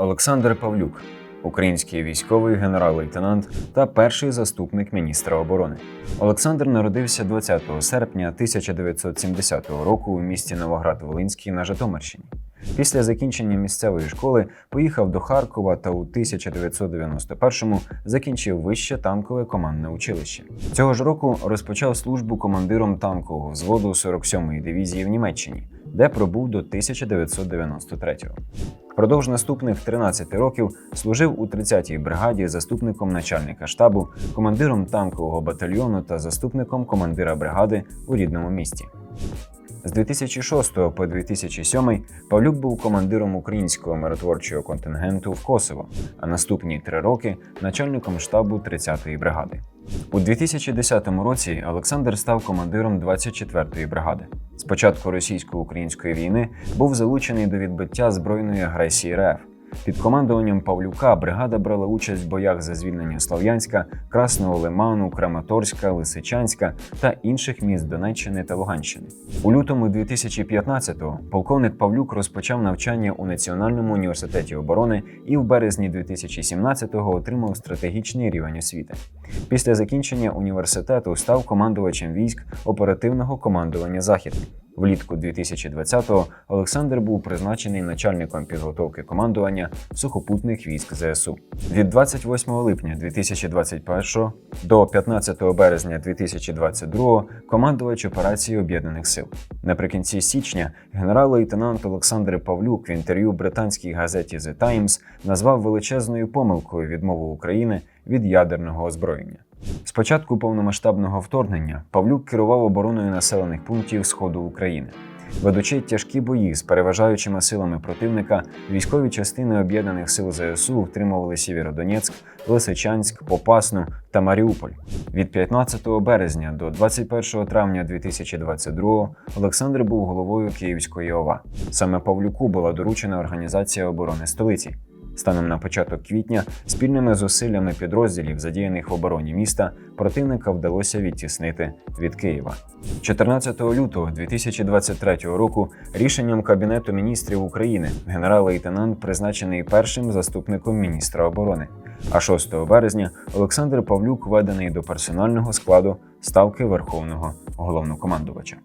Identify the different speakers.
Speaker 1: Олександр Павлюк, український військовий генерал-лейтенант та перший заступник міністра оборони. Олександр народився 20 серпня 1970 року у місті Новоград-Волинський на Житомирщині. Після закінчення місцевої школи поїхав до Харкова та у 1991-му закінчив вище танкове командне училище. Цього ж року розпочав службу командиром танкового взводу 47-ї дивізії в Німеччині, де пробув до 1993-го. Впродовж наступних 13 років служив у 30-й бригаді заступником начальника штабу, командиром танкового батальйону та заступником командира бригади у рідному місті. З 2006 по 2007 Павлюк був командиром українського миротворчого контингенту в Косово, а наступні три роки начальником штабу 30-ї бригади. У 2010 році Олександр став командиром 24-ї бригади. З початку російсько-української війни був залучений до відбиття збройної агресії РФ. Під командуванням Павлюка бригада брала участь в боях за звільнення Слов'янська, Красного Лиману, Краматорська, Лисичанська та інших міст Донеччини та Луганщини. У лютому 2015-го полковник Павлюк розпочав навчання у Національному університеті оборони і в березні 2017-го отримав стратегічний рівень освіти. Після закінчення університету став командувачем військ оперативного командування Захід. Влітку 2020-го Олександр був призначений начальником підготовки командування сухопутних військ ЗСУ. Від 28 липня 2021 до 15 березня 2022 командувач операції Об'єднаних Сил. Наприкінці січня генерал-лейтенант Олександр Павлюк в інтерв'ю британській газеті The Times назвав величезною помилкою відмову України від ядерного озброєння. З початку повномасштабного вторгнення Павлюк керував обороною населених пунктів сходу України. Ведучи тяжкі бої з переважаючими силами противника, військові частини об'єднаних сил ЗСУ втримували Сєвєродонецьк, Лисичанськ, Попасну та Маріуполь. Від 15 березня до 21 травня 2022 Олександр був головою Київської ОВА. Саме Павлюку була доручена організація оборони столиці. Станом на початок квітня спільними зусиллями підрозділів, задіяних в обороні міста, противника вдалося відтіснити від Києва. 14 лютого 2023 року рішенням Кабінету міністрів України генерал-лейтенант призначений першим заступником міністра оборони. А 6 березня Олександр Павлюк введений до персонального складу ставки Верховного головнокомандувача.